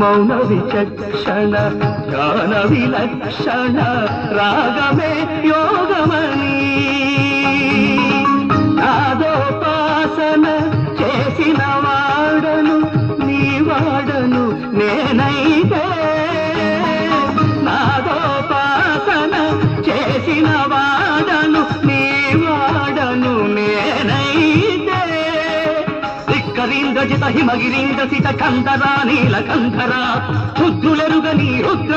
మౌన విచక్షణ జ్ఞాన విలక్షణ రాగమే యోగమని నాదోపాసన చేసిన వాడను నీ వాడను నేనైతే ధిక్కరింద్రజిత హిమగిరింద్ర సిత కందరా నీలకంధర రుద్రులెరుగని రుద్ర